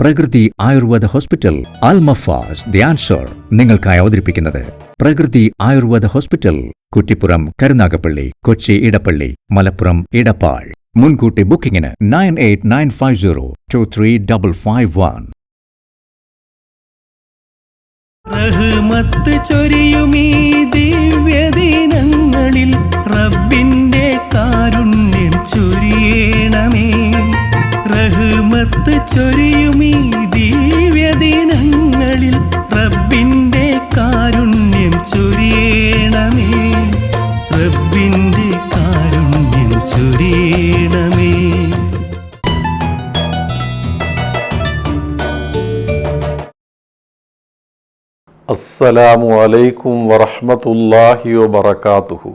Prakriti Ayurveda hospital Almafas the answer നിങ്ങൾക്കായി അവതരിപ്പിക്കുന്നത്. പ്രകൃതി ആയുർവേദ ഹോസ്പിറ്റൽ കുറ്റിപ്പുറം കരുനാഗപ്പള്ളി കൊച്ചി ഇടപ്പള്ളി മലപ്പുറം ഇടപ്പാൾ. മുൻകൂട്ടി ബുക്കിംഗിന് nine eight nine five zero two three double five one. റഹ്മത്ത് ചൊരിയുമീ റബ്ബിന്റെ കാരുണ്യം ചൊരിയണമേ. റഹ്മത്ത് ചൊരിയുമീ ദിവ്യദിനങ്ങളിൽ റബ്ബിന്റെ കാരുണ്യം ചൊരിയണമേ. റബ്ബിന്റെ കാരുണ്യം ചൊരിയണമേ. അസ്സലാമു അലൈക്കും വറഹ്മത്തുള്ളാഹി വബറകാതുഹു.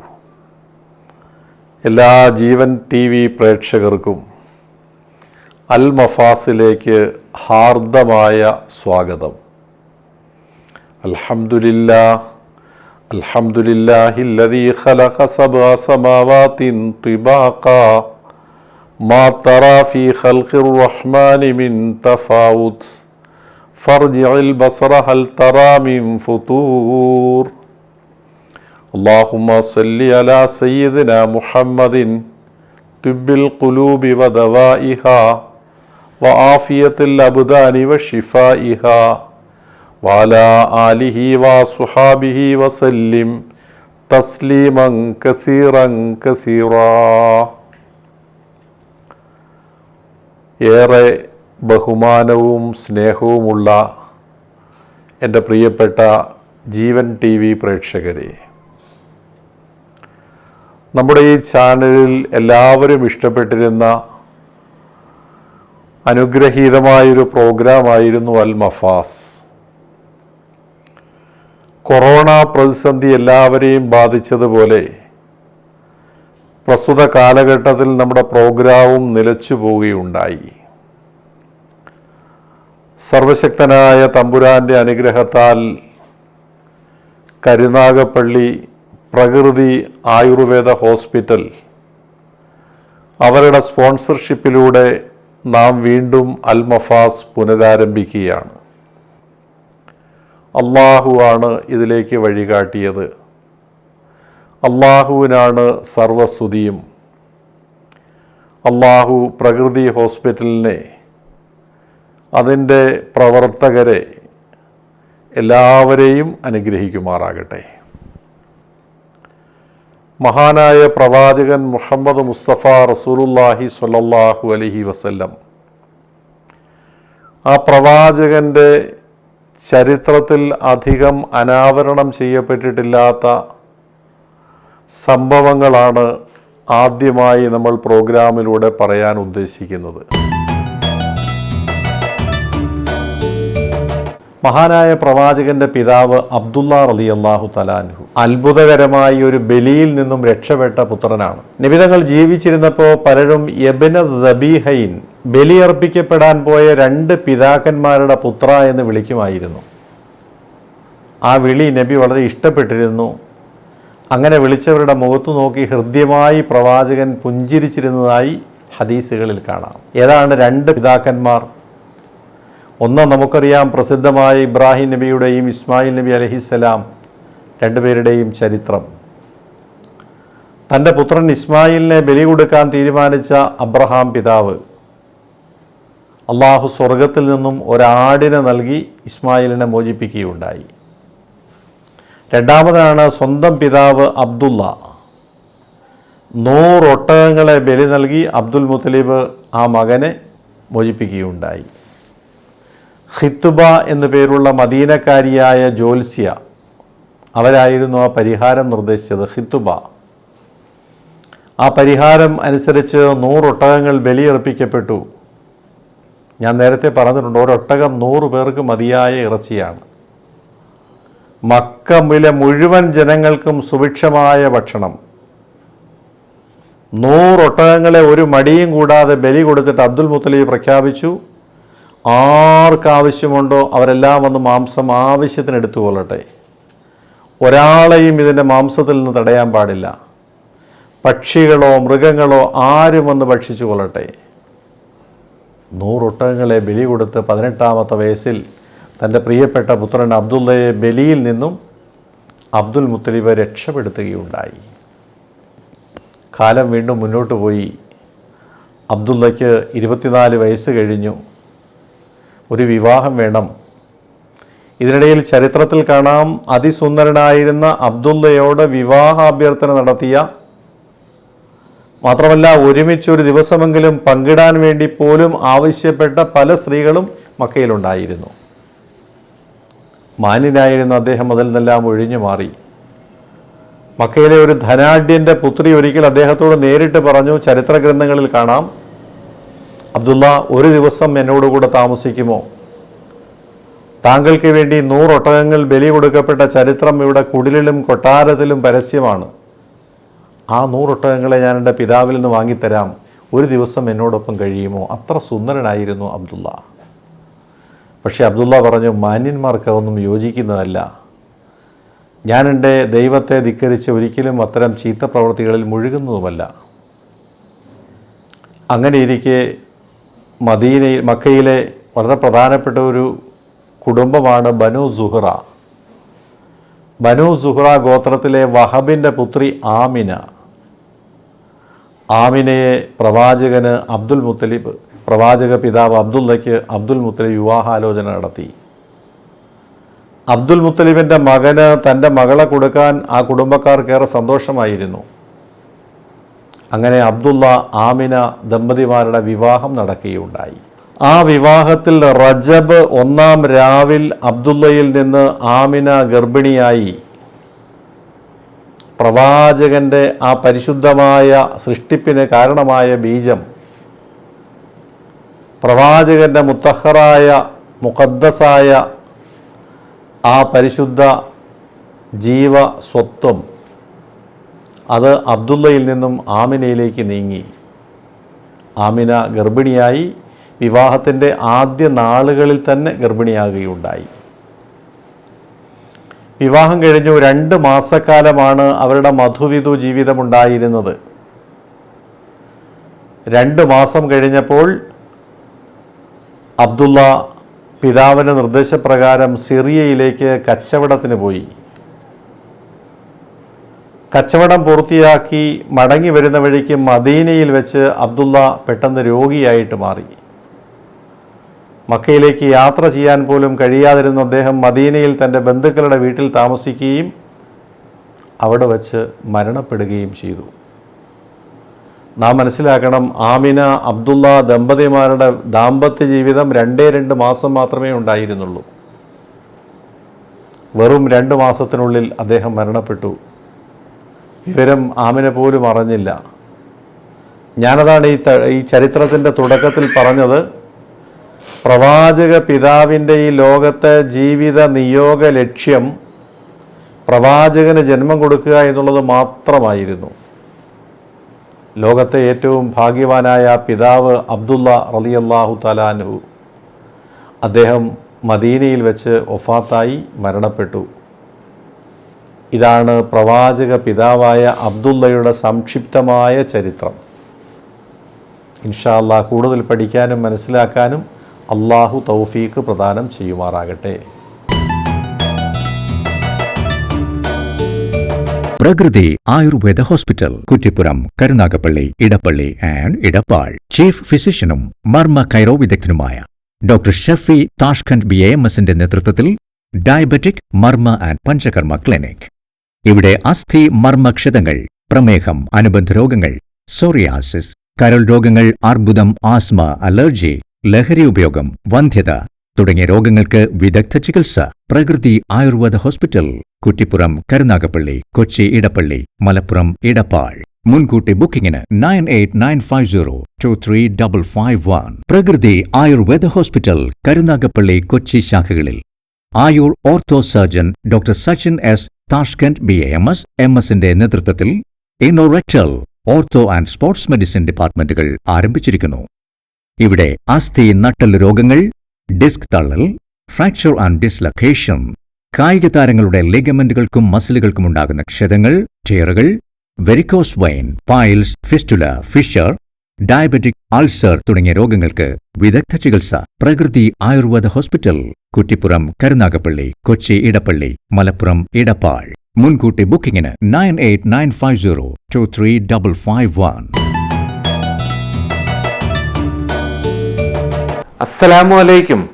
എല്ലാ ജീവൻ ടി വി പ്രേക്ഷകർക്കും അൽ മഫാസിലേക്ക് ഹാർദമായ സ്വാഗതം അൽഹംദുലില്ലാ അൽഹംദുലില്ലാഹില്ലദീ ഖലഖ സബ്അ സമാവാതിൻ തിബാഖാ മാ തറാ ഫീ ഖൽഖിർ റഹ്മാനി മിൻ തഫാവുത് فارجع البصر هل ترى من فطور اللهم صل على سيدنا محمد طب القلوب ودوائها വആഫിയത്തിൽ അബുദാനി വ ഷിഫാ ഇഹ വാല ആലിഹി വാ സുഹാബിഹി വസല്ലിം തസ്ലീമൻ കസീറൻ കസീറാ. ഏറെ ബഹുമാനവും സ്നേഹവുമുള്ള എന്റെ പ്രിയപ്പെട്ട ജീവൻ ടി വി പ്രേക്ഷകരെ നമ്മുടെ ഈ ചാനലിൽ എല്ലാവരും ഇഷ്ടപ്പെട്ടിരുന്ന അനുഗ്രഹീതമായൊരു പ്രോഗ്രാമായിരുന്നു അൽ മഫാസ് കൊറോണ പ്രതിസന്ധി എല്ലാവരെയും ബാധിച്ചതുപോലെ പ്രസ്തുത കാലഘട്ടത്തിൽ നമ്മുടെ പ്രോഗ്രാമും നിലച്ചു പോവുകയുണ്ടായി. സർവശക്തനായ തമ്പുരാന്റെ അനുഗ്രഹത്താൽ കരുനാഗപ്പള്ളി പ്രകൃതി ആയുർവേദ ഹോസ്പിറ്റൽ അവരുടെ സ്പോൺസർഷിപ്പിലൂടെ നാം വീണ്ടും അൽ മഫാസ് പുനരാരംഭിക്കുകയാണ്. അള്ളാഹു ആണ് ഇതിലേക്ക് വഴികാട്ടിയത്. അള്ളാഹുവിനാണ് സർവസ്തുതിയും. അള്ളാഹു പ്രകൃതി ഹോസ്പിറ്റലിനെ അതിന്റെ പ്രവർത്തകരെ എല്ലാവരെയും അനുഗ്രഹിക്കുമാറാകട്ടെ. മഹാനായ പ്രവാചകൻ മുഹമ്മദ് മുസ്തഫ റസൂലുല്ലാഹി സ്വല്ലല്ലാഹു അലഹി വസല്ലം. ആ പ്രവാചകന്റെ ചരിത്രത്തിൽ അധികം അനാവരണം ചെയ്യപ്പെട്ടിട്ടില്ലാത്ത സംഭവങ്ങളാണ് ആദ്യമായി നമ്മൾ പ്രോഗ്രാമിലൂടെ പറയാൻ ഉദ്ദേശിക്കുന്നത്. മഹാനായ പ്രവാചകന്റെ പിതാവ് അബ്ദുല്ല റലി അള്ളാഹു തലാൻഹു അത്ഭുതകരമായി ഒരു ബലിയിൽ നിന്നും രക്ഷപ്പെട്ട പുത്രനാണ്. നിബിതങ്ങൾ ജീവിച്ചിരുന്നപ്പോൾ പലരും യബിന ദബീഹൈൻ ബലിയർപ്പിക്കപ്പെടാൻ പോയ രണ്ട് പിതാക്കന്മാരുടെ പുത്ര എന്ന് വിളിക്കുമായിരുന്നു. ആ വിളി നബി വളരെ ഇഷ്ടപ്പെട്ടിരുന്നു. അങ്ങനെ വിളിച്ചവരുടെ മുഖത്തു നോക്കി ഹൃദ്യമായി പ്രവാചകൻ പുഞ്ചിരിച്ചിരുന്നതായി ഹദീസുകളിൽ കാണാം. ഏതാണ് രണ്ട് പിതാക്കന്മാർ? ഒന്ന് നമുക്കറിയാം പ്രസിദ്ധമായ ഇബ്രാഹിം നബിയുടെയും ഇസ്മായിൽ നബി അലഹിസ്സലാം രണ്ടുപേരുടെയും ചരിത്രം. തന്റെ പുത്രൻ ഇസ്മായിലിനെ ബലി കൊടുക്കാൻ തീരുമാനിച്ച അബ്രഹാം പിതാവ്. അള്ളാഹു സ്വർഗത്തിൽ നിന്നും ഒരാടിനെ നൽകി ഇസ്മായിലിനെ മോചിപ്പിക്കുകയുണ്ടായി. രണ്ടാമതാണ് സ്വന്തം പിതാവ് അബ്ദുള്ള. നൂറൊട്ടകങ്ങളെ ബലി നൽകി അബ്ദുൽ മുത്തലിബ് ആ മകനെ മോചിപ്പിക്കുകയുണ്ടായി. ഖിത്തുബ എന്നു പേരുള്ള മദീനക്കാരിയായ ജോൽസ്യ അവരായിരുന്നു ആ പരിഹാരം നിർദ്ദേശിച്ചത് ഖിത്തുബ ആ പരിഹാരം അനുസരിച്ച് നൂറൊട്ടകങ്ങൾ ബലിയർപ്പിക്കപ്പെട്ടു. ഞാൻ നേരത്തെ പറഞ്ഞിട്ടുണ്ട് ഒരൊട്ടകം നൂറ് പേർക്ക് മതിയായ ഇറച്ചിയാണ്. മക്കമിലെ മുഴുവൻ ജനങ്ങൾക്കും സുഭിക്ഷമായ ഭക്ഷണം. നൂറൊട്ടകങ്ങളെ ഒരു മടിയും കൂടാതെ ബലി കൊടുത്തിട്ട് അബ്ദുൽ മുത്തലീബ് പ്രഖ്യാപിച്ചു. ആർക്കാവശ്യമുണ്ടോ അവരെല്ലാം വന്ന് മാംസം ആവശ്യത്തിന് എടുത്തുകൊള്ളട്ടെ. ഒരാളെയും ഇതിന്റെ മാംസത്തിൽ നിന്ന് തടയാൻ പാടില്ല. പക്ഷികളോ മൃഗങ്ങളോ ആരും വന്ന് ഭക്ഷിച്ചു കൊള്ളട്ടെ നൂറൊട്ടകങ്ങളെ ബലി കൊടുത്ത് പതിനെട്ടാമത്തെ വയസ്സിൽ തന്റെ പ്രിയപ്പെട്ട പുത്രൻ അബ്ദുള്ളയെ ബലിയിൽ നിന്നും അബ്ദുൽ മുത്തലിബ് രക്ഷപ്പെടുത്തുകയുണ്ടായി. കാലം വീണ്ടും മുന്നോട്ട് പോയി. അബ്ദുള്ളയ്ക്ക് ഇരുപത്തിനാല് വയസ്സ് കഴിഞ്ഞു. ഒരു വിവാഹം വേണം. ഇതിനിടയിൽ ചരിത്രത്തിൽ കാണാം അതിസുന്ദരനായിരുന്ന അബ്ദുള്ളയോട് വിവാഹാഭ്യർത്ഥന നടത്തിയ മാത്രമല്ല ഒരുമിച്ച് ഒരു ദിവസമെങ്കിലും പങ്കിടാൻ വേണ്ടി പോലും ആവശ്യപ്പെട്ട പല സ്ത്രീകളും മക്കയിലുണ്ടായിരുന്നു. മാന്യനായിരുന്ന അദ്ദേഹം അതിൽ നിന്നെല്ലാം ഒഴിഞ്ഞു മാറി. മക്കയിലെ ഒരു ധനാഢ്യന്റെ പുത്രി ഒരിക്കൽ അദ്ദേഹത്തോട് നേരിട്ട് പറഞ്ഞു ചരിത്ര ഗ്രന്ഥങ്ങളിൽ കാണാം. അബ്ദുള്ള ഒരു ദിവസം എന്നോടുകൂടെ താമസിക്കുമോ? താങ്കൾക്ക് വേണ്ടി നൂറൊട്ടകങ്ങൾ ബലി കൊടുക്കപ്പെട്ട ചരിത്രം ഇവിടെ കുടിലിലും കൊട്ടാരത്തിലും പരസ്യമാണ്. ആ നൂറൊട്ടകങ്ങളെ ഞാൻ എന്റെ പിതാവിൽ നിന്ന് വാങ്ങിത്തരാം. ഒരു ദിവസം എന്നോടൊപ്പം കഴിയുമോ? അത്ര സുന്ദരനായിരുന്നു അബ്ദുള്ള. പക്ഷേ അബ്ദുള്ള പറഞ്ഞു മാന്യന്മാർക്ക് അതൊന്നും യോജിക്കുന്നതല്ല. ഞാൻ എന്റെ ദൈവത്തെ ധിക്കരിച്ച് ഒരിക്കലും അത്തരം ചീത്ത പ്രവൃത്തികളിൽ മുഴുകുന്നതുമല്ല. അങ്ങനെ ഇരിക്കെ മദീനയിൽ മക്കയിലെ വളരെ പ്രധാനപ്പെട്ട ഒരു കുടുംബമാണ് ബനു സുഹ്റ. ബനു സുഹ്റ ഗോത്രത്തിലെ വഹബിന്റെ പുത്രി ആമിന. ആമിനയെ പ്രവാചകന് അബ്ദുൽ മുത്തലിബ് പ്രവാചക പിതാവ് അബ്ദുള്ളയ്ക്ക് അബ്ദുൽ മുത്തലിബ് വിവാഹാലോചന നടത്തി. അബ്ദുൽ മുത്തലിബിന്റെ മകന് തന്റെ മകളെ കൊടുക്കാൻ ആ കുടുംബക്കാർക്കേറെ സന്തോഷമായിരുന്നു. അങ്ങനെ അബ്ദുള്ള ആമിന ദമ്പതിമാരുടെ വിവാഹം നടക്കുകയുണ്ടായി. ആ വിവാഹത്തിൽ റജബ് ഒന്നാം രാവിൽ അബ്ദുള്ളയിൽ നിന്ന് ആമിന ഗർഭിണിയായി. പ്രവാചകന്റെ ആ പരിശുദ്ധമായ സൃഷ്ടിപ്പിന് കാരണമായ ബീജം പ്രവാചകന്റെ മുത്തഹറായ മുഖദ്ദസായ ആ പരിശുദ്ധ ജീവ സ്വത്വം അത് അബ്ദുള്ളയിൽ നിന്നും ആമിനയിലേക്ക് നീങ്ങി. ആമിന ഗർഭിണിയായി വിവാഹത്തിന്റെ ആദ്യ നാളുകളിൽ തന്നെ ഗർഭിണിയാകുകയുണ്ടായി. വിവാഹം കഴിഞ്ഞു രണ്ട് മാസക്കാലമാണ് അവരുടെ മധുവിധു ജീവിതമുണ്ടായിരുന്നത്. രണ്ട് മാസം കഴിഞ്ഞപ്പോൾ അബ്ദുള്ള പിതാവിന്റെ നിർദ്ദേശപ്രകാരം സിറിയയിലേക്ക് കച്ചവടത്തിന് പോയി. കച്ചവടം പൂർത്തിയാക്കി മടങ്ങി വരുന്ന വഴിക്ക് മദീനയിൽ വെച്ച് അബ്ദുള്ള പെട്ടെന്ന് രോഗിയായിട്ട് മാറി. മക്കയിലേക്ക് യാത്ര ചെയ്യാൻ പോലും കഴിയാതിരുന്ന അദ്ദേഹം മദീനയിൽ തന്റെ ബന്ധുക്കളുടെ വീട്ടിൽ താമസിക്കുകയും അവിടെ വച്ച് മരണപ്പെടുകയും ചെയ്തു. നാം മനസ്സിലാക്കണം ആമിന അബ്ദുള്ള ദമ്പതിമാരുടെ ദാമ്പത്യ ജീവിതം രണ്ടേ രണ്ട് മാസം മാത്രമേ ഉണ്ടായിരുന്നുള്ളൂ. വെറും രണ്ട് മാസത്തിനുള്ളിൽ അദ്ദേഹം മരണപ്പെട്ടു. വിവരം ആമിനെ പോലും അറിഞ്ഞില്ല. ഞാനതാണ് ഈ ഈ ചരിത്രത്തിന്റെ തുടക്കത്തിൽ പറഞ്ഞത്. പ്രവാചക പിതാവിന്റെ ഈ ലോകത്തെ ജീവിത നിയോഗ ലക്ഷ്യം പ്രവാചകന് ജന്മം കൊടുക്കുക എന്നുള്ളത് മാത്രമായിരുന്നു. ലോകത്തെ ഏറ്റവും ഭാഗ്യവാനായ പിതാവ് അബ്ദുള്ള റളിയല്ലാഹു തലാൻഹു അദ്ദേഹം മദീനയിൽ വെച്ച് ഒഫാത്തായി മരണപ്പെട്ടു. ഇതാണ് പ്രവാചക പിതാവായ അബ്ദുള്ളയുടെ സംക്ഷിപ്തമായ ചരിത്രം. ഇൻഷാല്ലാ കൂടുതൽ പഠിക്കാനും മനസ്സിലാക്കാനും അള്ളാഹു തൗഫീക്ക് പ്രദാനം ചെയ്യുമാറാകട്ടെ. Prakriti Ayurveda hospital Kuttippuram Karunagappally Edappally and Edappal. Chief ഫിസിഷ്യനും മർമ്മ കൈറോ വിദഗ്ധനുമായ doctor Shafi Tashkent B M എസിന്റെ നേതൃത്വത്തിൽ diabetic marma and panchakarma clinic. ഇവിടെ അസ്ഥി മർമ്മക്ഷതങ്ങൾ പ്രമേഹം അനുബന്ധ രോഗങ്ങൾ സോറിയാസിസ് കരൾ രോഗങ്ങൾ അർബുദം ആസ്മ അലർജി ലഹരി ഉപയോഗം വന്ധ്യത തുടങ്ങിയ രോഗങ്ങൾക്ക് വിദഗ്ധ ചികിത്സ. പ്രകൃതി ആയുർവേദ ഹോസ്പിറ്റൽ കുറ്റിപ്പുറം കരുനാഗപ്പള്ളി കൊച്ചി ഇടപ്പള്ളി മലപ്പുറം ഇടപ്പാൾ. മുൻകൂട്ടി ബുക്കിംഗിന് nine eight nine five zero two three double five one. Prakriti Ayurveda hospital Karunagappally Kochi ശാഖകളിൽ. Ayur ortho surgeon doctor Sachin S Tashkent B A M S M എസിന്റെ നേതൃത്വത്തിൽ anorectal ortho and sports medicine ഡിപ്പാർട്ട്മെന്റുകൾ ആരംഭിച്ചിരിക്കുന്നു. ഇവിടെ അസ്ഥി നട്ടൽ രോഗങ്ങൾ disc തള്ളൽ fracture and dislocation കായിക താരങ്ങളുടെ ലിഗമെന്റുകൾക്കും മസിലുകൾക്കും ഉണ്ടാകുന്ന ക്ഷതങ്ങൾ ടേറുകൾ varicose vein piles fistula fissure diabetic ulcer തുടങ്ങിയ രോഗങ്ങൾക്ക് വിദഗ്ധ ചികിത്സ. പ്രകൃതി ആയുർവേദ ഹോസ്പിറ്റൽ കുറ്റിപ്പുറം കരുനാഗപ്പള്ളി കൊച്ചി ഇടപ്പള്ളി മലപ്പുറം ഇടപ്പാൾ. മുൻകൂട്ടി ബുക്കിംഗിന് nine eight nine five zero two three double five one. അസ്സലാമലൈക്കും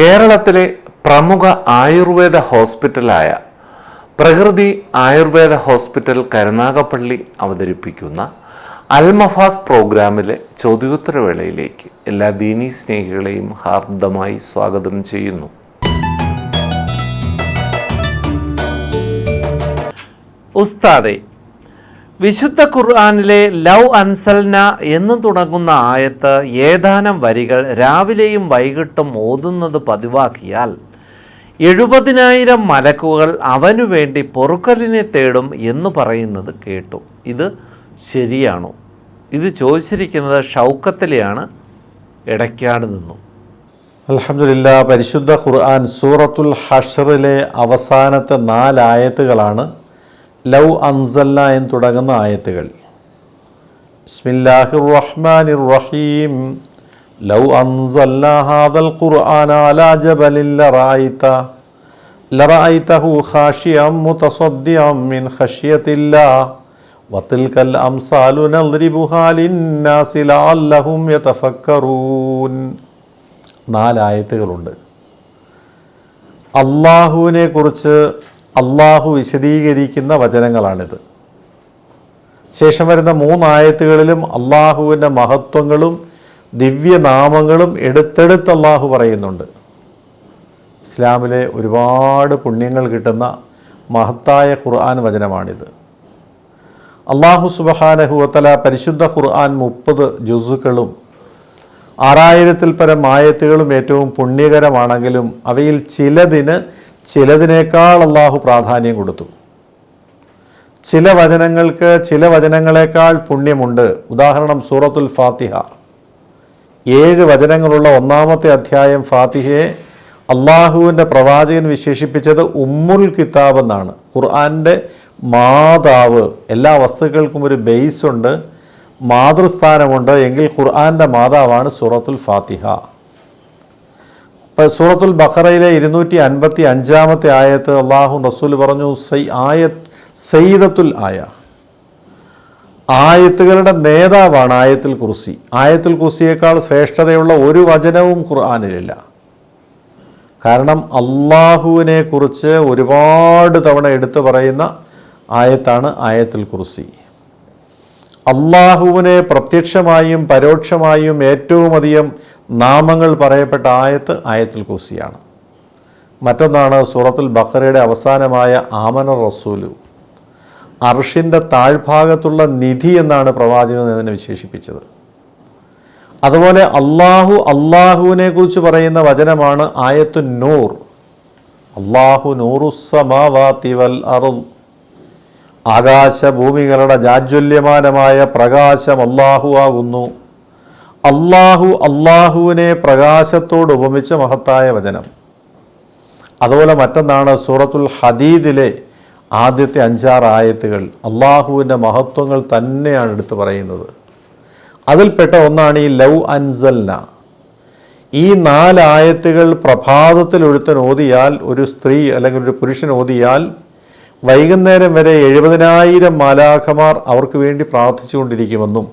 കേരളത്തിലെ പ്രമുഖ ആയുർവേദ ഹോസ്പിറ്റലായ പ്രകൃതി ആയുർവേദ ഹോസ്പിറ്റൽ കരുനാഗപ്പള്ളി അവതരിപ്പിക്കുന്ന അൽമഫാസ് പ്രോഗ്രാമിലെ ചോദ്യോത്തരവേളയിലേക്ക് എല്ലാ ദീനി സ്നേഹികളെയും ഹാർദമായി സ്വാഗതം ചെയ്യുന്നു. ഉസ്താദെ വിശുദ്ധ ഖുർആാനിലെ ലവ് അൻസൽന എന്ന് തുടങ്ങുന്ന ആയത്ത് ഏതാനും വരികൾ രാവിലെയും വൈകിട്ടും ഓതുന്നത് പതിവാക്കിയാൽ എഴുപതിനായിരം മലക്കുകൾ അവനു വേണ്ടി പൊറുക്കലിനെ തേടും എന്ന് പറയുന്നത് കേട്ടു. ഇത് ശരിയാണോ? ഇത് ചോദിച്ചിരിക്കുന്നത് ഷൗക്കത്തിലെയാണ് ഇടയ്ക്കാട് നിന്നും. അലഹമില്ല പരിശുദ്ധ ഖുർആൻ സൂറത്തുൽ ഹഷറിലെ അവസാനത്തെ നാലായത്തുകളാണ്. ലൗ അൻസല്ല എന്ന് തുടങ്ങുന്ന ആയത്തുകൾ. ബിസ്മില്ലാഹിർ റഹ്മാനിർ റഹീം. ലൗ അൻസല്ല ഹാദൽ ഖുർആന അലാ ജബലിൻ ലറഅയ്ത ലറഅയ്തഹു ഖാശിയം മുതസദ്ദിയം മിൻ ഖശ്യത്തില്ലാഹ് യതഫക്കറൂൻ. നാലായത്തുകളുണ്ട്. അള്ളാഹുവിനെ കുറിച്ച് അള്ളാഹു വിശദീകരിക്കുന്ന വചനങ്ങളാണിത്. ശേഷം വരുന്ന മൂന്നായത്തുകളിലും അള്ളാഹുവിന്റെ മഹത്വങ്ങളും ദിവ്യനാമങ്ങളും എടുത്തെടുത്ത് അള്ളാഹു പറയുന്നുണ്ട്. ഇസ്ലാമിലെ ഒരുപാട് പുണ്യങ്ങൾ കിട്ടുന്ന മഹത്തായ ഖുർആൻ വചനമാണിത്. അള്ളാഹു സുബഹാനഹുവത്തല പരിശുദ്ധ ഖുർആൻ മുപ്പത് ജുസുകളും ആറായിരത്തിൽ പരം ആയത്തുകളും ഏറ്റവും പുണ്യകരമാണെങ്കിലും അവയിൽ ചിലതിന് ചിലതിനേക്കാൾ അള്ളാഹു പ്രാധാന്യം കൊടുത്തു. ചില വചനങ്ങൾക്ക് ചില വചനങ്ങളെക്കാൾ പുണ്യമുണ്ട്. ഉദാഹരണം സൂറത്തുൽ ഫാത്തിഹ. ഏഴ് വചനങ്ങളുള്ള ഒന്നാമത്തെ അധ്യായം ഫാത്തിഹയെ അള്ളാഹുവിന്റെ പ്രവാചകൻ വിശേഷിപ്പിച്ചത് ഉമ്മുൽ കിതാബ് എന്നാണ്. ഖുർആന്റെ മാതാവ്. എല്ലാ വസ്തുക്കൾക്കും ഒരു ബേസ് ഉണ്ട്. മാതൃസ്ഥാനമുണ്ട്. എങ്കിൽ ഖുർആാന്റെ മാതാവാണ് സൂറത്തുൽ ഫാത്തിഹ. സൂറത്തുൽ ബഖറയിലെ ഇരുന്നൂറ്റി അൻപത്തി അഞ്ചാമത്തെ ആയത്ത് അള്ളാഹു റസൂൽ പറഞ്ഞു സൈ ആയ സയ്യിദത്തുൽ ആയ. ആയത്തുകളുടെ നേതാവാണ് ആയത്തുൽ കുർസി. ആയത്തുൽ കുർസിയേക്കാൾ ശ്രേഷ്ഠതയുള്ള ഒരു വചനവും ഖുർആാനിലില്ല. കാരണം അള്ളാഹുവിനെ കുറിച്ച് ഒരുപാട് തവണ എടുത്തു പറയുന്ന ആയത്താണ് ആയത്തുൽ കുർസി. അള്ളാഹുവിനെ പ്രത്യക്ഷമായും പരോക്ഷമായും ഏറ്റവും അധികം നാമങ്ങൾ പറയപ്പെട്ട ആയത്ത് ആയത്തുൽ കുർസിയാണ്. മറ്റൊന്നാണ് സൂറത്തുൽ ബഖറയുടെ അവസാനമായ ആമന റസൂലു. അർഷിന്റെ താഴ്ഭാഗത്തുള്ള നിധി എന്നാണ് പ്രവാചകൻ അതിനെ വിശേഷിപ്പിച്ചത്. അതുപോലെ അള്ളാഹു അള്ളാഹുവിനെ കുറിച്ച് പറയുന്ന വചനമാണ് ആയത്തു നൂർ. അള്ളാഹു നൂറുസമാവാത്തി വൽ അറും ആകാശഭൂമികളുടെ ജാജ്വല്യമാനമായ പ്രകാശം അള്ളാഹു ആകുന്നു. അള്ളാഹു അള്ളാഹുവിനെ പ്രകാശത്തോട് ഉപമിച്ച മഹത്തായ വചനം. അതുപോലെ മറ്റൊന്നാണ് സൂറത്തുൽ ഹദീദിലെ ആദ്യത്തെ അഞ്ചാറ് ആയത്തുകൾ. അള്ളാഹുവിന്റെ മഹത്വങ്ങൾ തന്നെയാണ് എടുത്തു പറയുന്നത്. അതിൽപ്പെട്ട ഒന്നാണ് ഈ ലവ് അൻസല്ല ഈ നാലായത്തുകൾ പ്രഭാതത്തിൽ ഒരുത്തൻ ഓതിയാൽ ഒരു സ്ത്രീ അല്ലെങ്കിൽ ഒരു പുരുഷൻ ഓതിയാൽ വൈകുന്നേരം വരെ എഴുപതിനായിരം മാലാഖമാർ അവർക്ക് വേണ്ടി പ്രാർത്ഥിച്ചുകൊണ്ടിരിക്കുമെന്നും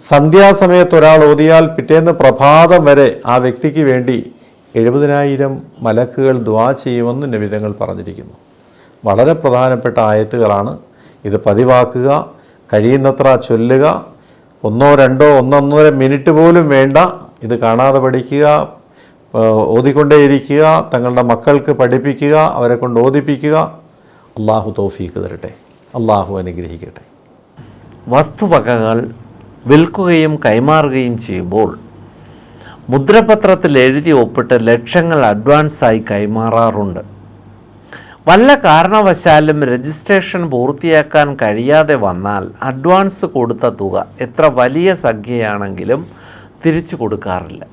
സന്ധ്യാസമയത്ത് ഒരാൾ ഓതിയാൽ പിറ്റേന്ന് പ്രഭാതം വരെ ആ വ്യക്തിക്ക് വേണ്ടി എഴുപതിനായിരം മലക്കുകൾ ദ്വാ ചെയ്യുമെന്നും നിവിധങ്ങൾ പറഞ്ഞിരിക്കുന്നു. വളരെ പ്രധാനപ്പെട്ട ആയത്തുകളാണ്. ഇത് പതിവാക്കുക കഴിയുന്നത്ര ചൊല്ലുക ഒന്നോ രണ്ടോ ഒന്നൊന്നര മിനിറ്റ് പോലും വേണ്ട. ഇത് കാണാതെ പഠിക്കുക ഓതിക്കൊണ്ടേയിരിക്കുക തങ്ങളുടെ മക്കൾക്ക് പഠിപ്പിക്കുക അവരെ കൊണ്ട് ഓതിപ്പിക്കുക. അള്ളാഹു തോഫീക്ക് തരട്ടെ. അള്ളാഹു അനുഗ്രഹിക്കട്ടെ. വസ്തുവകകൾ വിൽക്കുകയും കൈമാറുകയും ചെയ്യുമ്പോൾ മുദ്രപത്രത്തിൽ എഴുതി ഒപ്പിട്ട് ലക്ഷങ്ങൾ അഡ്വാൻസായി കൈമാറാറുണ്ട്. വല്ല കാരണവശാലും രജിസ്ട്രേഷൻ പൂർത്തിയാക്കാൻ കഴിയാതെ വന്നാൽ അഡ്വാൻസ് കൊടുത്ത തുക എത്ര വലിയ സംഖ്യയാണെങ്കിലും തിരിച്ചു കൊടുക്കാറില്ല.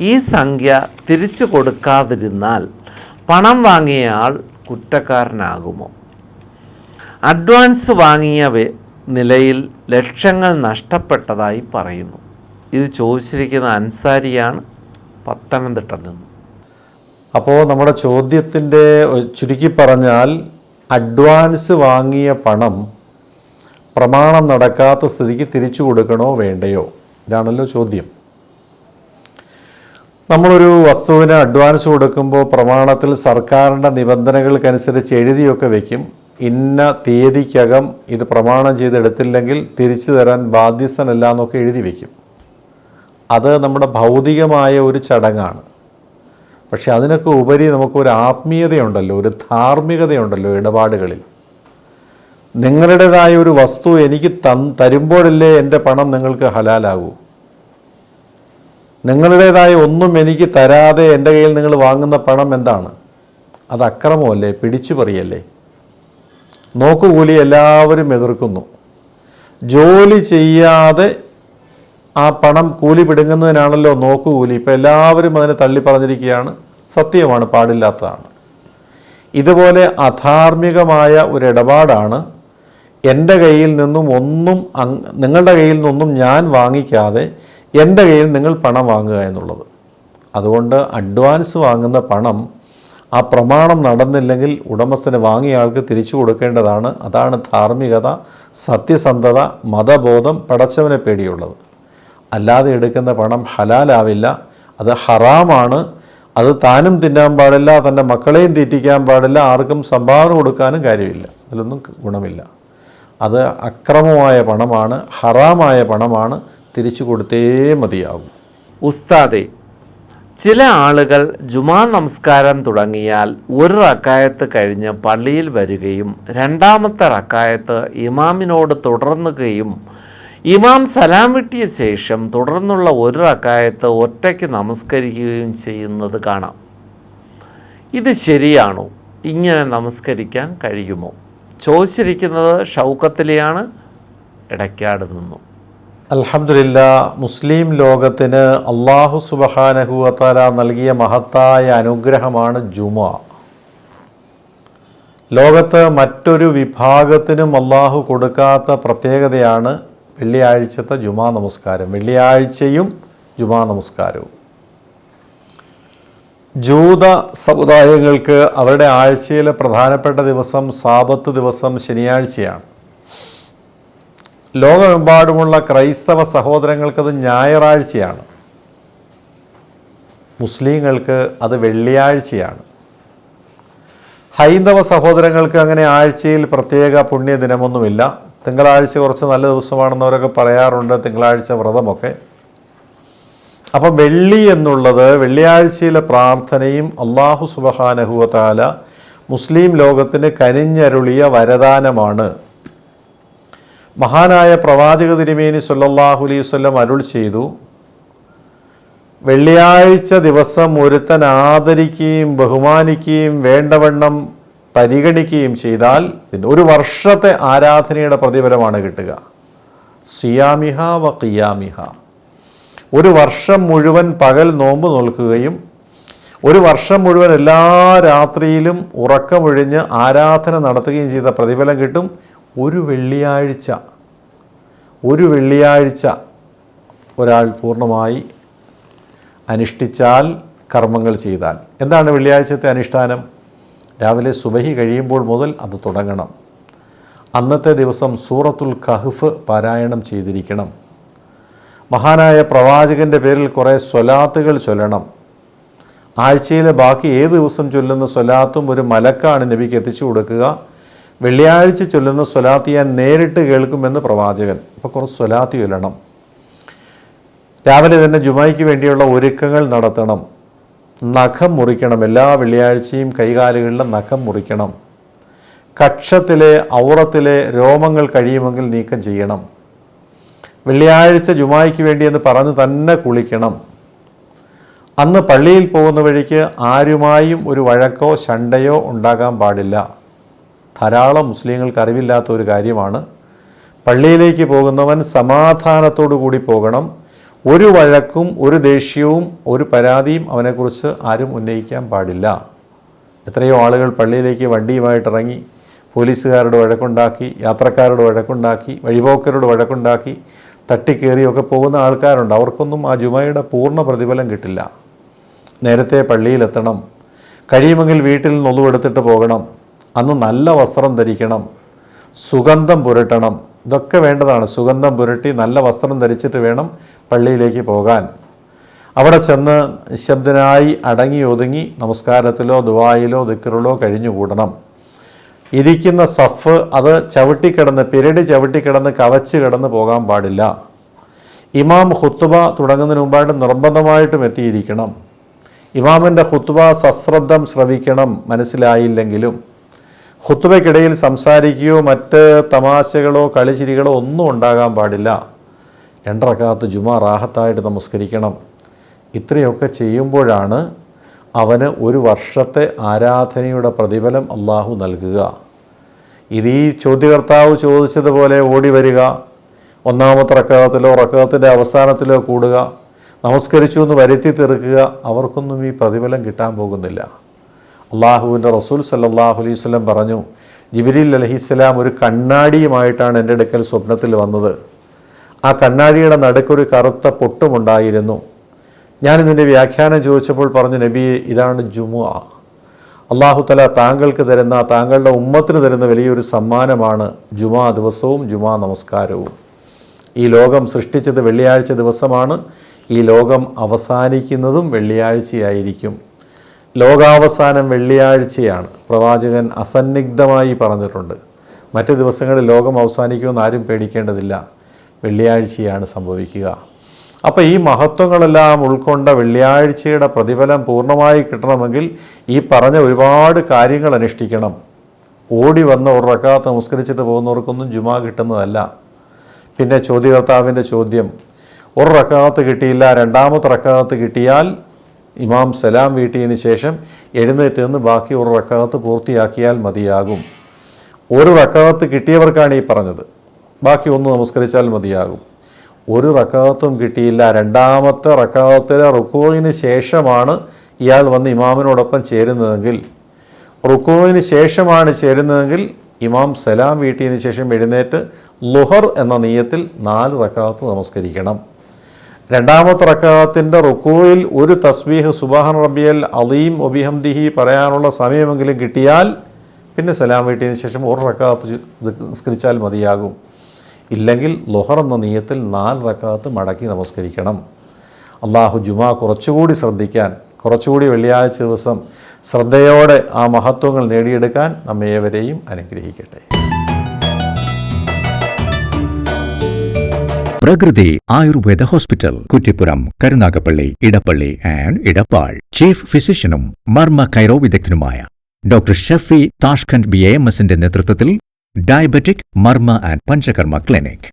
ഈ സംഖ്യ തിരിച്ചു കൊടുക്കാതിരുന്നാൽ പണം വാങ്ങിയ ആൾ കുറ്റക്കാരനാകുമോ? അഡ്വാൻസ് വാങ്ങിയ നിലയിൽ ലക്ഷങ്ങൾ നഷ്ടപ്പെട്ടതായി പറയുന്നു. ഇത് ചോദിച്ചിരിക്കുന്ന അൻസാരിയാണ് പത്തനംതിട്ട നിന്ന്. അപ്പോൾ നമ്മുടെ ചോദ്യത്തിന്റെ ചുരുക്കി പറഞ്ഞാൽ അഡ്വാൻസ് വാങ്ങിയ പണം പ്രമാണം നടക്കാത്ത സ്ഥിതിക്ക് തിരിച്ചു കൊടുക്കണോ വേണ്ടയോ? ഇതാണല്ലോ ചോദ്യം. നമ്മളൊരു വസ്തുവിന് അഡ്വാൻസ് കൊടുക്കുമ്പോൾ പ്രമാണത്തിൽ സർക്കാരിന്റെ നിബന്ധനകൾക്കനുസരിച്ച് എഴുതിയൊക്കെ വയ്ക്കും ഇന്ന തീയതിക്കകം ഇത് പ്രമാണം ചെയ്തെടുത്തില്ലെങ്കിൽ തിരിച്ചു തരാൻ ബാധ്യസ്ഥനല്ല എന്നൊക്കെ എഴുതി വയ്ക്കും അത് നമ്മുടെ ഭൗതികമായ ഒരു ചടങ്ങാണ്. പക്ഷെ അതിനൊക്കെ ഉപരി നമുക്കൊരു ആത്മീയതയുണ്ടല്ലോ ഒരു ധാർമ്മികതയുണ്ടല്ലോ ഇടപാടുകളിൽ. നിങ്ങളുടേതായ ഒരു വസ്തു എനിക്ക് തൻ തരുമ്പോഴല്ലേ എന്റെ പണം നിങ്ങൾക്ക് ഹലാലാകൂ. നിങ്ങളുടേതായ ഒന്നും എനിക്ക് തരാതെ എന്റെ കയ്യിൽ നിങ്ങൾ വാങ്ങുന്ന പണം എന്താണ്? അത് അക്രമമല്ലേ? പിടിച്ചു പറയല്ലേ? നോക്കുകൂലി എല്ലാവരും എതിർക്കുന്നു. ജോലി ചെയ്യാതെ ആ പണം കൂലി പിടുങ്ങുന്നതിനാണല്ലോ നോക്കുകൂലി ഇപ്പം എല്ലാവരും അതിനെ തള്ളി പറഞ്ഞിരിക്കുകയാണ്. സത്യമാണ് പാടില്ലാത്തതാണ്. ഇതുപോലെ അധാർമികമായ ഒരു ഇടപാടാണ് എന്റെ കയ്യിൽ നിന്നും ഒന്നും നിങ്ങളുടെ കയ്യിൽ നിന്നൊന്നും ഞാൻ വാങ്ങിക്കാതെ എന്റെ കയ്യിൽ നിങ്ങൾ പണം വാങ്ങുക എന്നുള്ളത്. അതുകൊണ്ട് അഡ്വാൻസ് വാങ്ങുന്ന പണം ആ പ്രമാണം നടന്നില്ലെങ്കിൽ ഉടമസ്ഥന് വാങ്ങിയ ആൾക്ക് തിരിച്ചു കൊടുക്കേണ്ടതാണ്. അതാണ് ധാർമ്മികത സത്യസന്ധത മതബോധം പടച്ചവനെ പേടിയുള്ളത്. അല്ലാതെ എടുക്കുന്ന പണം ഹലാലാവില്ല. അത് ഹറാമാണ്. അത് താനും തിന്നാൻ പാടില്ല തന്റെ മക്കളെയും തീറ്റിക്കാൻ പാടില്ല ആർക്കും സംഭാവന കൊടുക്കാനും കാര്യമില്ല. അതിലൊന്നും ഗുണമില്ല. അത് അക്രമമായ പണമാണ് ഹറാമായ പണമാണ്. തിരിച്ചു കൊടുത്തേ മതിയാകും ഉസ്താദെ ചില ആളുകൾ ജുമാ നമസ്കാരം തുടങ്ങിയാൽ ഒരു റക്കായത്ത് കഴിഞ്ഞ് പള്ളിയിൽ വരികയും രണ്ടാമത്തെ റക്കായത്ത് ഇമാമിനോട് തുടർന്നുകയും ഇമാം സലാം വിട്ടിയ ശേഷം തുടർന്നുള്ള ഒരു റക്കായത്ത് ഒറ്റയ്ക്ക് നമസ്കരിക്കുകയും ചെയ്യുന്നത് കാണാം. ഇത് ശരിയാണോ? ഇങ്ങനെ നമസ്കരിക്കാൻ കഴിയുമോ? ചോദിച്ചിരിക്കുന്നത് ഷൗക്കത്തിലെയാണ് ഇടയ്ക്കാട് നിന്നും. അൽഹംദുലില്ല മുസ്ലിം ലോകത്തിന് അള്ളാഹു സുബഹാനഹുവത്താല നൽകിയ മഹത്തായ അനുഗ്രഹമാണ് ജുമ. ലോകത്ത് മറ്റൊരു വിഭാഗത്തിനും അള്ളാഹു കൊടുക്കാത്ത പ്രത്യേകതയാണ് വെള്ളിയാഴ്ചത്തെ ജുമാ നമസ്കാരം. വെള്ളിയാഴ്ചയും ജുമാ നമസ്കാരവും. ജൂത സമുദായങ്ങൾക്ക് അവരുടെ ആഴ്ചയിലെ പ്രധാനപ്പെട്ട ദിവസം സാപത്ത് ദിവസം ശനിയാഴ്ചയാണ്. ലോകമെമ്പാടുമുള്ള ക്രൈസ്തവ സഹോദരങ്ങൾക്കത് ഞായറാഴ്ചയാണ്. മുസ്ലിങ്ങൾക്ക് അത് വെള്ളിയാഴ്ചയാണ്. ഹൈന്ദവ സഹോദരങ്ങൾക്ക് അങ്ങനെ ആഴ്ചയിൽ പ്രത്യേക പുണ്യദിനമൊന്നുമില്ല. തിങ്കളാഴ്ച കുറച്ച് നല്ല ദിവസമാണെന്നവരൊക്കെ പറയാറുണ്ട് തിങ്കളാഴ്ച വ്രതമൊക്കെ. അപ്പം വെള്ളി എന്നുള്ളത് വെള്ളിയാഴ്ചയിലെ പ്രാർത്ഥനയും അള്ളാഹു സുബഹാനഹുവതാല മുസ്ലിം ലോകത്തിന് കനിഞ്ഞരുളിയ വരദാനമാണ്. മഹാനായ പ്രവാചക തിരുമേനി സുല്ലാഹുലി അലൈഹി വസല്ലം അരുൾ ചെയ്തു വെള്ളിയാഴ്ച ദിവസം ഒരുത്തൻ ആദരിക്കുകയും ബഹുമാനിക്കുകയും വേണ്ടവണ്ണം പരിഗണിക്കുകയും ചെയ്താൽ ഒരു വർഷത്തെ ആരാധനയുടെ പ്രതിഫലമാണ് കിട്ടുക. സിയാമിഹ വ കിയാമിഹ ഒരു വർഷം മുഴുവൻ പകൽ നോമ്പ് നോൽക്കുകയും ഒരു വർഷം മുഴുവൻ എല്ലാ രാത്രിയിലും ഉറക്കമൊഴിഞ്ഞ് ആരാധന നടത്തുകയും ചെയ്ത പ്രതിഫലം കിട്ടും. ഒരു വെള്ളിയാഴ്ച ഒരു വെള്ളിയാഴ്ച ഒരാൾ പൂർണമായി അനുഷ്ഠിച്ചാൽ കർമ്മങ്ങൾ ചെയ്താൽ. എന്താണ് വെള്ളിയാഴ്ചത്തെ അനുഷ്ഠാനം? രാവിലെ സുബഹി കഴിയുമ്പോൾ മുതൽ അത് തുടങ്ങണം. അന്നത്തെ ദിവസം സൂറത്തുൽ കഹ്ഫ് പാരായണം ചെയ്തിരിക്കണം. മഹാനായ പ്രവാചകന്റെ പേരിൽ കുറേ സ്വലാത്തുകൾ ചൊല്ലണം. ആഴ്ചയിലെ ബാക്കി ഏത് ദിവസം ചൊല്ലുന്ന സ്വലാത്തും ഒരു മലക്കാണ് നബിക്ക് എത്തിച്ചു കൊടുക്കുക. വെള്ളിയാഴ്ച ചൊല്ലുന്ന സ്വലാത്ത് ഞാൻ നേരിട്ട് കേൾക്കുമെന്ന് പ്രവാചകൻ. അപ്പോൾ കുറച്ച് സ്വലാത്ത് ചൊല്ലണം. രാവിലെ തന്നെ ജുമായ്ക്ക് വേണ്ടിയുള്ള ഒരുക്കങ്ങൾ നടത്തണം. നഖം മുറിക്കണം. എല്ലാ വെള്ളിയാഴ്ചയും കൈകാലുകളിലെ നഖം മുറിക്കണം. കക്ഷത്തിലെ ഔറത്തിലെ രോമങ്ങൾ കഴിയുമെങ്കിൽ നീക്കം ചെയ്യണം. വെള്ളിയാഴ്ച ജുമായ്ക്ക് വേണ്ടി എന്ന് പറഞ്ഞ് തന്നെ കുളിക്കണം. അന്ന് പള്ളിയിൽ പോകുന്ന വഴിക്ക് ആരുമായും ഒരു വഴക്കോ ശണ്ടയോ ഉണ്ടാകാൻ പാടില്ല. ധാരാളം മുസ്ലിങ്ങൾക്ക് അറിവില്ലാത്ത ഒരു കാര്യമാണ്. പള്ളിയിലേക്ക് പോകുന്നവൻ സമാധാനത്തോടു കൂടി പോകണം. ഒരു വഴക്കും ഒരു ദേഷ്യവും ഒരു പരാതിയും അവനെക്കുറിച്ച് ആരും ഉന്നയിക്കാൻ പാടില്ല. എത്രയോ ആളുകൾ പള്ളിയിലേക്ക് വണ്ടിയുമായിട്ട് ഇറങ്ങി പോലീസുകാരോട് വഴക്കുണ്ടാക്കി യാത്രക്കാരുടെ വഴക്കുണ്ടാക്കി വഴിപോക്കരുടെ വഴക്കുണ്ടാക്കി തട്ടിക്കേറിയൊക്കെ പോകുന്ന ആൾക്കാരുണ്ട്. അവർക്കൊന്നും ആ ജുമയുടെ പൂർണ പ്രതിഫലം കിട്ടില്ല. നേരത്തെ പള്ളിയിലെത്തണം. കഴിയുമെങ്കിൽ വീട്ടിൽ നൊതുവെടുത്തിട്ട് പോകണം. അന്ന് നല്ല വസ്ത്രം ധരിക്കണം സുഗന്ധം പുരട്ടണം. ഇതൊക്കെ വേണ്ടതാണ്. സുഗന്ധം പുരട്ടി നല്ല വസ്ത്രം ധരിച്ചിട്ട് വേണം പള്ളിയിലേക്ക് പോകാൻ. അവിടെ ചെന്ന് നിശബ്ദനായി അടങ്ങി ഒതുങ്ങി നമസ്കാരത്തിലോ ദുവായിലോ ദിക്കറിലോ കഴിഞ്ഞുകൂടണം. ഇരിക്കുന്ന സഫ് അത് ചവിട്ടിക്കിടന്ന് പിരടി ചവിട്ടിക്കിടന്ന് കവച്ച് കിടന്ന് പോകാൻ പാടില്ല. ഇമാം ഹുത്തുബ തുടങ്ങുന്നതിന് മുമ്പായിട്ട് നിർബന്ധമായിട്ടും എത്തിയിരിക്കണം. ഇമാമിന്റെ ഹുത്തുബ സശ്രദ്ധം ശ്രവിക്കണം മനസ്സിലായില്ലെങ്കിലും. ഹുത്തുബയ്ക്കിടയിൽ സംസാരിക്കുകയോ മറ്റ് തമാശകളോ കളിച്ചിരികളോ ഒന്നും ഉണ്ടാകാൻ പാടില്ല. രണ്ടറക്കാത്ത് ജുമ റാഹത്തായിട്ട് നമസ്കരിക്കണം. ഇത്രയൊക്കെ ചെയ്യുമ്പോഴാണ് അവന് ഒരു വർഷത്തെ ആരാധനയുടെ പ്രതിഫലം അള്ളാഹു നൽകുക. ഇത് ഈ ചോദ്യകർത്താവ് ചോദിച്ചതുപോലെ ഓടി വരിക. ഒന്നാമത്തെ റക്കകത്തിലോ റക്കകത്തിന്റെ അവസാനത്തിലോ കൂടുക. നമസ്കരിച്ചു എന്ന് വരുത്തി തീർക്കുക. അവർക്കൊന്നും ഈ പ്രതിഫലം കിട്ടാൻ പോകുന്നില്ല. അള്ളാഹുവിന്റെ റസൂൽ സല്ലാഹു അലൈഹി സ്വലം പറഞ്ഞു ജിബിരിൽ അലഹിസ്സലാം ഒരു കണ്ണാടിയുമായിട്ടാണ് എന്റെ അടുക്കൽ സ്വപ്നത്തിൽ വന്നത്. ആ കണ്ണാടിയുടെ നടുക്കൊരു കറുത്ത പൊട്ടുമുണ്ടായിരുന്നു. ഞാൻ ഇതിന്റെ വ്യാഖ്യാനം ചോദിച്ചപ്പോൾ പറഞ്ഞു നബിയെ ഇതാണ് ജുമുഅ. അള്ളാഹു തല താങ്കൾക്ക് തരുന്ന താങ്കളുടെ ഉമ്മത്തിന് തരുന്ന വലിയൊരു സമ്മാനമാണ് ജുമാ ദിവസവും ജുമാ നമസ്കാരവും. ഈ ലോകം സൃഷ്ടിച്ചത് വെള്ളിയാഴ്ച ദിവസമാണ്. ഈ ലോകം അവസാനിക്കുന്നതും വെള്ളിയാഴ്ചയായിരിക്കും. ലോകാവസാനം വെള്ളിയാഴ്ചയാണ്. പ്രവാചകൻ അസന്നിഗ്ധമായി പറഞ്ഞിട്ടുണ്ട്. മറ്റ് ദിവസങ്ങളിൽ ലോകം അവസാനിക്കുമെന്ന് ആരും പേടിക്കേണ്ടതില്ല. വെള്ളിയാഴ്ചയാണ് സംഭവിക്കുക. അപ്പോൾ ഈ മഹത്വങ്ങളെല്ലാം ഉൾക്കൊണ്ട വെള്ളിയാഴ്ചയുടെ പ്രതിഫലം പൂർണമായി കിട്ടണമെങ്കിൽ ഈ പറഞ്ഞ ഒരുപാട് കാര്യങ്ങൾ അനുഷ്ഠിക്കണം. ഓടി വന്ന് ഒരു നമസ്കരിച്ചിട്ട് പോകുന്നവർക്കൊന്നും ജുമാ കിട്ടുന്നതല്ല. പിന്നെ ചോദ്യകർത്താവിന്റെ ചോദ്യം ഒരു റക്കാത്ത് കിട്ടിയില്ല രണ്ടാമത്തെ റക്കാത്ത് കിട്ടിയാൽ ഇമാം സലാം വീട്ടിയതിന് ശേഷം എഴുന്നേറ്റ് നിന്ന് ബാക്കി ഒരു റക്കാത്ത് പൂർത്തിയാക്കിയാൽ മതിയാകും. ഒരു റക്കാത്ത് കിട്ടിയവർക്കാണ് ഈ പറഞ്ഞത്. ബാക്കി ഒന്ന് നമസ്കരിച്ചാൽ മതിയാകും. ഒരു റക്കാത്തും കിട്ടിയില്ല. രണ്ടാമത്തെ റക്കാത്തിലെ റുക്കോയിന് ശേഷമാണ് ഇയാൾ വന്ന് ഇമാമിനോടൊപ്പം ചേരുന്നതെങ്കിൽ. റുക്കോയിന് ശേഷമാണ് ചേരുന്നതെങ്കിൽ ഇമാം സലാം വീട്ടിയതിന് ശേഷം എഴുന്നേറ്റ് ലുഹർ എന്ന നീയത്തിൽ നാല് റക്കാത്ത് നമസ്കരിക്കണം. രണ്ടാമത്തെ റക്കാത്തിന്റെ റുക്കോയിൽ ഒരു തസ്ബീഹ് സുബാഹൻ റബിയൽ അലീം ഒബിഹംദിഹി പറയാനുള്ള സമയമെങ്കിലും കിട്ടിയാൽ പിന്നെ സലാം വീട്ടിയതിന് ശേഷം ഒരു റക്കാത്ത് നിസ്കരിച്ചാൽ മതിയാകും. ഇല്ലെങ്കിൽ ലൊഹർ എന്ന നീയത്തിൽ നാല് റക്കാത്ത് മടക്കി നമസ്കരിക്കണം. അള്ളാഹു ജുമാ കുറച്ചുകൂടി ശ്രദ്ധിക്കാൻ കുറച്ചുകൂടി വെള്ളിയാഴ്ച ദിവസം ശ്രദ്ധയോടെ ആ മഹത്വങ്ങൾ നേടിയെടുക്കാൻ നമ്മേവരെയും അനുഗ്രഹിക്കട്ടെ. Prakriti Ayurveda hospital Kuttippuram Karunagappally Edappally and Edappal. Chief ഫിസിഷ്യനും മർമ്മ കൈറോ വിദഗ്ധനുമായ doctor Shafi Tashkent B M എസിന്റെ നേതൃത്വത്തിൽ diabetic marma and panchakarma clinic.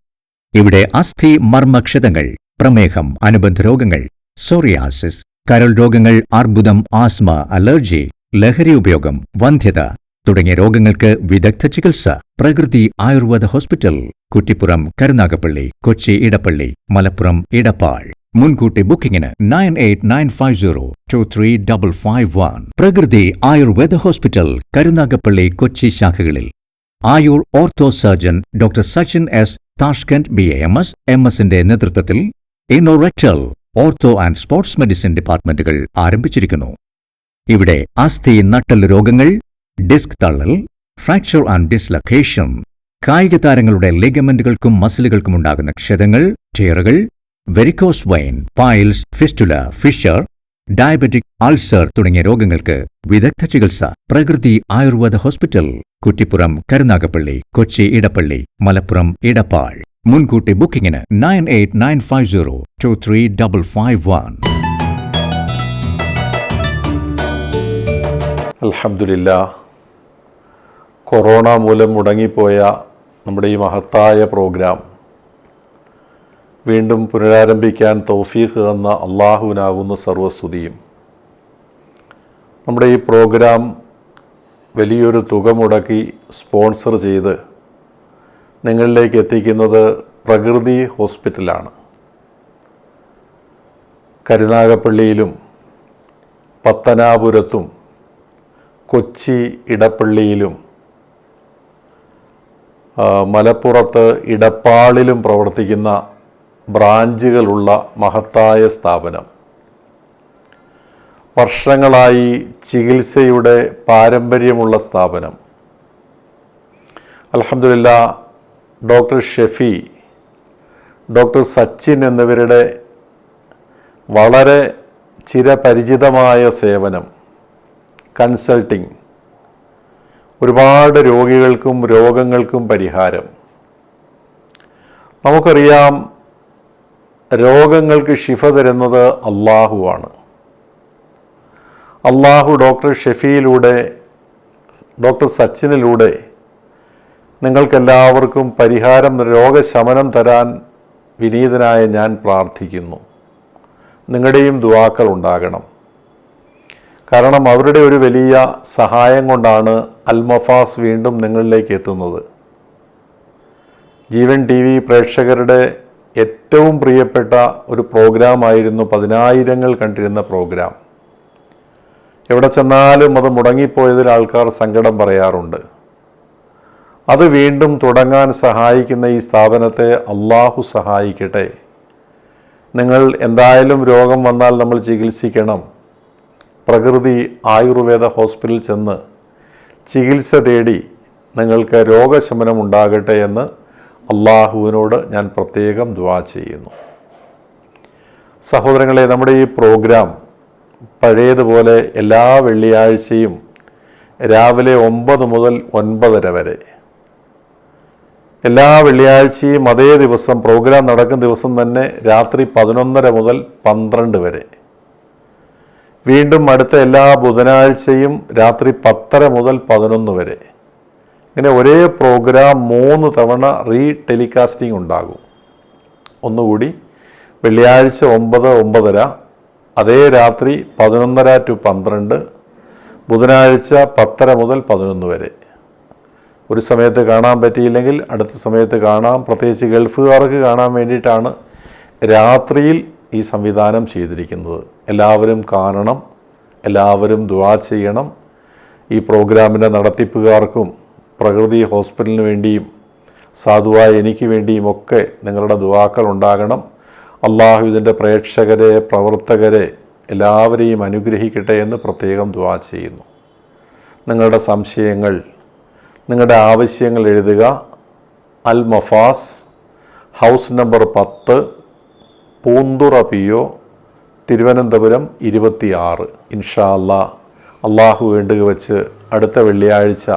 ഇവിടെ അസ്ഥി മർമ്മക്ഷതങ്ങൾ പ്രമേഹം അനുബന്ധ രോഗങ്ങൾ സോറിയാസിസ് കരൾ രോഗങ്ങൾ അർബുദം ആസ്മ അലർജി ലഹരി ഉപയോഗം വന്ധ്യത തുടങ്ങിയ രോഗങ്ങൾക്ക് വിദഗ്ധ ചികിത്സ. പ്രകൃതി ആയുർവേദ ഹോസ്പിറ്റൽ കുറ്റിപ്പുറം കരുനാഗപ്പള്ളി കൊച്ചി ഇടപ്പള്ളി മലപ്പുറം ഇടപ്പാൾ. മുൻകൂട്ടി ബുക്കിംഗിന് nine eight nine five zero two three double five one. Prakriti Ayurveda hospital Karunagappally Kochi ശാഖകളിൽ. Ayur ortho surgeon doctor Sachin S Tashkent B M S M എസിന്റെ നേതൃത്വത്തിൽ ഇന്നോറക്ടൽ ഓർത്തോ ആൻഡ് സ്പോർട്സ് മെഡിസിൻ ഡിപ്പാർട്ട്മെന്റുകൾ ആരംഭിച്ചിരിക്കുന്നു. ഇവിടെ അസ്ഥി നട്ടൽ രോഗങ്ങൾ disc തള്ളൽ fracture and dislocation കായിക താരങ്ങളുടെ ലിഗമെന്റുകൾക്കും മസിലുകൾക്കും ഉണ്ടാകുന്ന ക്ഷതങ്ങൾ ടീറുകൾ varicose vein piles fistula fissure diabetic ulcer തുടങ്ങിയ രോഗങ്ങൾക്ക് വിദഗ്ധ ചികിത്സ പ്രകൃതി ആയുർവേദ ഹോസ്പിറ്റൽ കുറ്റിപ്പുറം കരുനാഗപ്പള്ളി കൊച്ചി ഇടപ്പള്ളി മലപ്പുറം ഇടപ്പാൾ. മുൻകൂട്ടി ബുക്കിംഗിന് nine eight nine five zero two three double five one. അൽഹംദുലില്ല കൊറോണ മൂലം മുടങ്ങിപ്പോയ നമ്മുടെ ഈ മഹത്തായ പ്രോഗ്രാം. വീണ്ടും പുനരാരംഭിക്കാൻ തൗഫീഖ് എന്ന അള്ളാഹുവിനാകുന്ന സർവസ്തുതിയും. നമ്മുടെ ഈ പ്രോഗ്രാം വലിയൊരു തുക മുടക്കി സ്പോൺസർ ചെയ്ത് നിങ്ങളിലേക്ക് എത്തിക്കുന്നത് പ്രകൃതി ഹോസ്പിറ്റലാണ്. കരുനാഗപ്പള്ളിയിലും പത്തനാപുരത്തും കൊച്ചി ഇടപ്പള്ളിയിലും മലപ്പുറത്ത് ഇടപ്പാളിലും പ്രവർത്തിക്കുന്ന ബ്രാഞ്ചുകളുള്ള മഹത്തായ സ്ഥാപനം. വർഷങ്ങളായി ചികിത്സയുടെ പാരമ്പര്യമുള്ള സ്ഥാപനം. അലഹമില്ല ഡോക്ടർ ഷെഫി ഡോക്ടർ സച്ചിൻ എന്നിവരുടെ വളരെ ചിരപരിചിതമായ സേവനം കൺസൾട്ടിംഗ് ഒരുപാട് രോഗികൾക്കും രോഗങ്ങൾക്കും പരിഹാരം. നമുക്കറിയാം രോഗങ്ങൾക്ക് ഷിഫ തരുന്നത് അള്ളാഹുവാണ് അള്ളാഹു ഡോക്ടർ ഷെഫിയിലൂടെ ഡോക്ടർ സച്ചിനിലൂടെ നിങ്ങൾക്കെല്ലാവർക്കും പരിഹാരം രോഗശമനം തരാൻ വിനീതനായ ഞാൻ പ്രാർത്ഥിക്കുന്നു. നിങ്ങളുടെയും ദുവാക്കൾ ഉണ്ടാകണം. കാരണം അവരുടെ ഒരു വലിയ സഹായം കൊണ്ടാണ് അൽമഫാസ് വീണ്ടും നിങ്ങളിലേക്ക് എത്തുന്നത്. ജീവൻ ടി വി പ്രേക്ഷകരുടെ ഏറ്റവും പ്രിയപ്പെട്ട ഒരു പ്രോഗ്രാമായിരുന്നു പതിനായിരങ്ങൾ കണ്ടിരുന്ന പ്രോഗ്രാം. എവിടെ ചെന്നാലും അത് മുടങ്ങിപ്പോയതിൽ ആൾക്കാർ സങ്കടം പറയാറുണ്ട്. അത് വീണ്ടും തുടങ്ങാൻ സഹായിക്കുന്ന ഈ സ്ഥാപനത്തെ അള്ളാഹു സഹായിക്കട്ടെ. നിങ്ങൾ എന്തായാലും രോഗം വന്നാൽ നമ്മൾ ചികിത്സിക്കണം. പ്രകൃതി ആയുർവേദ ഹോസ്പിറ്റലിൽ ചെന്ന് ചികിത്സ തേടി നിങ്ങൾക്ക് രോഗശമനം ഉണ്ടാകട്ടെ എന്ന് അള്ളാഹുവിനോട് ഞാൻ പ്രത്യേകം ദ്വാ ചെയ്യുന്നു. സഹോദരങ്ങളെ നമ്മുടെ ഈ പ്രോഗ്രാം പഴയതുപോലെ എല്ലാ വെള്ളിയാഴ്ചയും രാവിലെ ഒമ്പത് മുതൽ ഒൻപതര വരെ. എല്ലാ വെള്ളിയാഴ്ചയും അതേ ദിവസം പ്രോഗ്രാം നടക്കുന്ന ദിവസം തന്നെ രാത്രി പതിനൊന്നര മുതൽ പന്ത്രണ്ട് വരെ. വീണ്ടും അടുത്ത എല്ലാ ബുധനാഴ്ചയും രാത്രി പത്തര മുതൽ പതിനൊന്ന് വരെ. ഇങ്ങനെ ഒരേ പ്രോഗ്രാം മൂന്ന് തവണ റീ ടെലികാസ്റ്റിംഗ് ഉണ്ടാകും. ഒന്നുകൂടി വെള്ളിയാഴ്ച ഒമ്പത് ഒമ്പതര അതേ രാത്രി പതിനൊന്നര ടു പന്ത്രണ്ട് ബുധനാഴ്ച പത്തര മുതൽ പതിനൊന്ന് വരെ. ഒരു സമയത്ത് കാണാൻ പറ്റിയില്ലെങ്കിൽ അടുത്ത സമയത്ത് കാണാം. പ്രത്യേകിച്ച് ഗൾഫുകാർക്ക് കാണാൻ വേണ്ടിയിട്ടാണ് രാത്രിയിൽ ഈ സംവിധാനം ചെയ്തിരിക്കുന്നത്. എല്ലാവരും കാണണം എല്ലാവരും ദുവാ ചെയ്യണം. ഈ പ്രോഗ്രാമിന്റെ നടത്തിപ്പുകാർക്കും പ്രകൃതി ഹോസ്പിറ്റലിന് വേണ്ടിയും സാധുവായ എനിക്ക് വേണ്ടിയും ഒക്കെ നിങ്ങളുടെ ദുവാക്കൾ ഉണ്ടാകണം. അള്ളാഹു ഇതിന്റെ പ്രേക്ഷകരെ പ്രവർത്തകരെ എല്ലാവരെയും അനുഗ്രഹിക്കട്ടെ എന്ന് പ്രത്യേകം ദുവാ ചെയ്യുന്നു. നിങ്ങളുടെ സംശയങ്ങൾ നിങ്ങളുടെ ആവശ്യങ്ങൾ എഴുതുക. അൽ മഫാസ് ഹൗസ് നമ്പർ പത്ത് പൂന്തുറ പി ഒ തിരുവനന്തപുരം ഇരുപത്തിയാറ്. ഇൻഷാ അല്ലാ അള്ളാഹു വേണ്ടുക വെച്ച് അടുത്ത വെള്ളിയാഴ്ച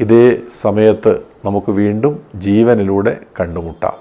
ഇതേ സമയത്ത് നമുക്ക് വീണ്ടും ജീവനിലൂടെ കണ്ടുമുട്ടാം.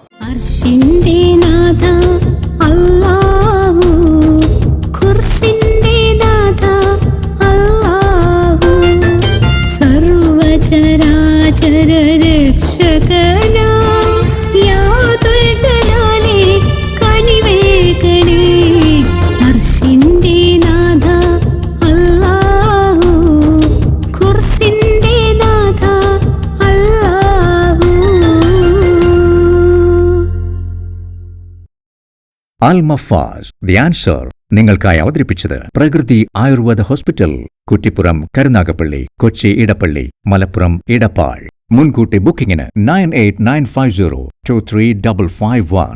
അൽ മഫാസ് ദി ആൻസർ നിങ്ങൾക്കായി അവതരിപ്പിച്ചത് പ്രകൃതി ആയുർവേദ ഹോസ്പിറ്റൽ കുറ്റിപ്പുറം കരുനാഗപ്പള്ളി കൊച്ചി ഇടപ്പള്ളി മലപ്പുറം ഇടപ്പാൾ. മുൻകൂട്ടി ബുക്കിംഗിന് nine eight nine five zero two three double five one.